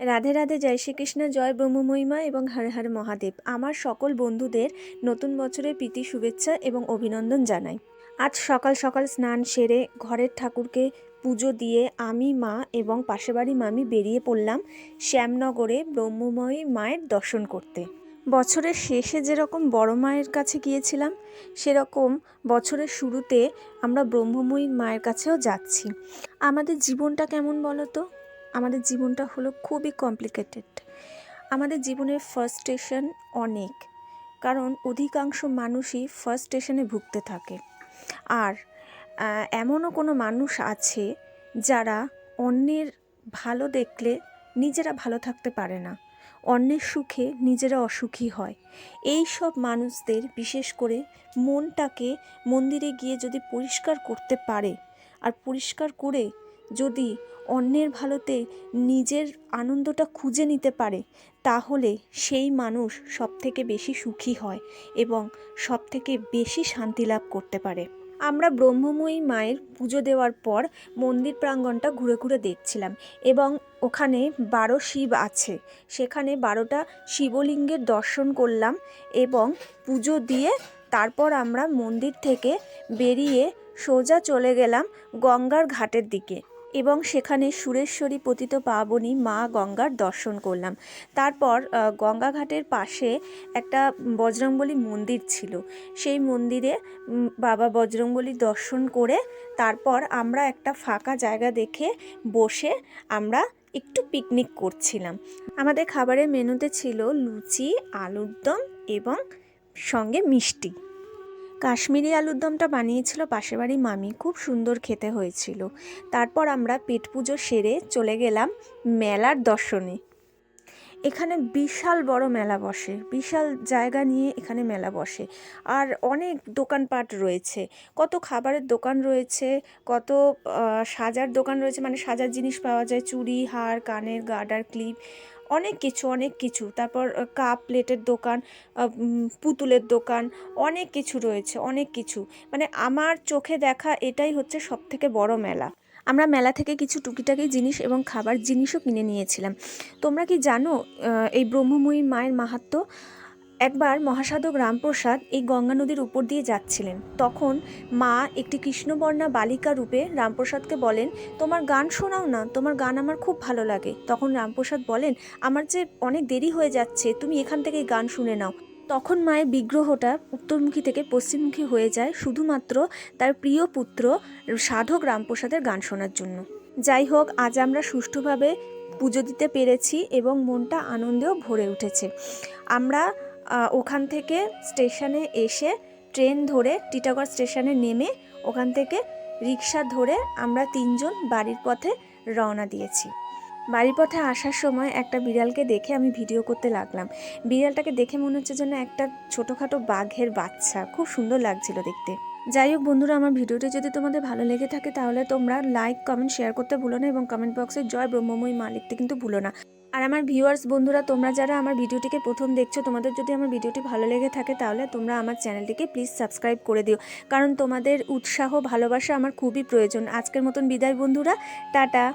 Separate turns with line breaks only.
রাধে রাধে, জয় শ্রীকৃষ্ণ, জয় ব্রহ্মমহিমা এবং হর হর মহাদেব। আমার সকল বন্ধুদের নতুন বছরের প্রীতি, শুভেচ্ছা এবং অভিনন্দন জানাই। আজ সকাল সকাল স্নান সেরে ঘরের ঠাকুরকে পুজো দিয়ে আমি, মা এবং পাশের বাড়ি মামি বেরিয়ে পড়লাম শ্যামনগরে ব্রহ্মময়ী মায়ের দর্শন করতে। বছরের শেষে যেরকম বড় মায়ের কাছে গিয়েছিলাম, সেরকম বছরের শুরুতে আমরা ব্রহ্মময়ী মায়ের কাছেও যাচ্ছি। আমাদের জীবনটা কেমন বলো তো আমাদের জীবনটা হলো খুবই কমপ্লিকেটেড আমাদের জীবনের ফার্স্ট স্টেশন অনেক, কারণ অধিকাংশ মানুষই ফার্স্ট স্টেশনে ভুগতে থাকে। আর এমনও কোনো মানুষ আছে যারা অন্যের ভালো দেখলে নিজেরা ভালো থাকতে পারে না। অন্যের সুখে নিজেরা অসুখী হয়। এই সব মানুষদের বিশেষ করে মনটাকে মন্দিরে গিয়ে যদি পরিষ্কার করতে পারে, আর পরিষ্কার করে যদি অন্যের ভালোতে নিজের আনন্দটা খুঁজে নিতে পারে, তাহলে সেই মানুষ সবথেকে বেশি সুখী হয় এবং সবথেকে বেশি শান্তি লাভ করতে পারে। আমরা ব্রহ্মময়ী মায়ের পুজো দেওয়ার পর মন্দির প্রাঙ্গণটা ঘুরে ঘুরে দেখছিলাম এবং ওখানে বারো শিব আছে। সেখানে বারোটা শিবলিঙ্গের দর্শন করলাম এবং পুজো দিয়ে তারপর আমরা মন্দির থেকে বেরিয়ে সোজা চলে গেলাম গঙ্গার ঘাটের দিকে। এবং সেখানে সুরেশ্বরী পতিত পাবনী মা গঙ্গার দর্শন করলাম। তারপর আহ, গঙ্গা ঘাটের পাশে একটা বজরংবলী মন্দির ছিল। সেই মন্দিরে বাবা বজরংবলী দর্শন করে তারপর আমরা একটা ফাঁকা জায়গা দেখে বসে আমরা একটু পিকনিক করছিলাম। আমাদের খাবারের মেনুতে ছিল লুচি আলুর দম এবং সঙ্গে মিষ্টি। কাশ্মীরি আলুর দমটা বানিয়েছিল পাশের বাড়ির মামি। খুব সুন্দর খেতে হয়েছিল। তারপর আমরা পেট পুজো সেরে চলে গেলাম মেলার দর্শনে। এখানে বিশাল বড় মেলা বসে, বিশাল জায়গা নিয়ে এখানে মেলা বসে। আর অনেক দোকানপাট রয়েছে। কত খাবারের দোকান রয়েছে, কত সাজার দোকান রয়েছে মানে সাজার জিনিস পাওয়া যায়, চুড়ি, হার, কানের গার্ডার ক্লিপ, অনেক কিছু অনেক কিছু। তারপর কাপ প্লেটের দোকান পুতুলের দোকান, অনেক কিছু রয়েছে, অনেক কিছু। মানে আমার চোখে দেখা এটাই হচ্ছে সব থেকে বড় মেলা। আমরা মেলা থেকে কিছু টুকিটাকি জিনিস এবং খাবার, জিনিসও কিনে নিয়েছিলাম। তোমরা কি জানো এই ব্রহ্মময়ী মায়ের মাহাত্ম্য? একবার মহাসাধক রামপ্রসাদ এই গঙ্গা নদীর উপর দিয়ে যাচ্ছিলেন। তখন মা একটি কৃষ্ণবর্ণা বালিকা রূপে রামপ্রসাদকে বলেন, তোমার গান শোনাও না, তোমার গান আমার খুব ভালো লাগে। তখন রামপ্রসাদ বলেন, আমার যে অনেক দেরি হয়ে যাচ্ছে, তুমি এখান থেকে গান শুনে নাও। তখন মায়ের বিগ্রহটা উত্তরমুখী থেকে পশ্চিমমুখী হয়ে যায় শুধুমাত্র তার প্রিয় পুত্র সাধক রামপ্রসাদের গান শোনার জন্য। যাই হোক, আজ আমরা সুষ্ঠুভাবে পুজো দিতে পেরেছি এবং মনটা আনন্দেও ভরে উঠেছে। আমরা ওখান থেকে স্টেশনে এসে ট্রেন ধরে টিটাগড় স্টেশনে নেমে ওখান থেকে রিক্সা ধরে আমরা তিনজন বাড়ির পথে রওনা দিয়েছি। বাড়ির পথে আসার সময় একটা বিড়ালকে দেখে আমি ভিডিও করতে লাগলাম। বিড়ালটাকে দেখে মনে হচ্ছে যেন একটা ছোটোখাটো বাঘের বাচ্চা। খুব সুন্দর লাগছিল দেখতে। যাই হোক বন্ধুরা, আমার ভিডিওটি যদি তোমাদের ভালো লেগে থাকে তাহলে তোমরা লাইক কমেন্ট শেয়ার করতে ভুলো না এবং কমেন্ট বক্সে জয় ব্রহ্মময়ী মা লিখতে কিন্তু ভুলো না। আর আমার ভিউয়ার্স বন্ধুরা, তোমরা যারা আমার ভিডিওটিকে প্রথম দেখছ, তোমাদের যদি আমার ভিডিওটি ভালো লেগে থাকে তাহলে তোমরা আমার চ্যানেলটিকে প্লিজ সাবস্ক্রাইব করে দিও। কারণ তোমাদের উৎসাহ, ভালোবাসা আমার খুবই প্রয়োজন। আজকের মতন বিদায় বন্ধুরা। টাটা।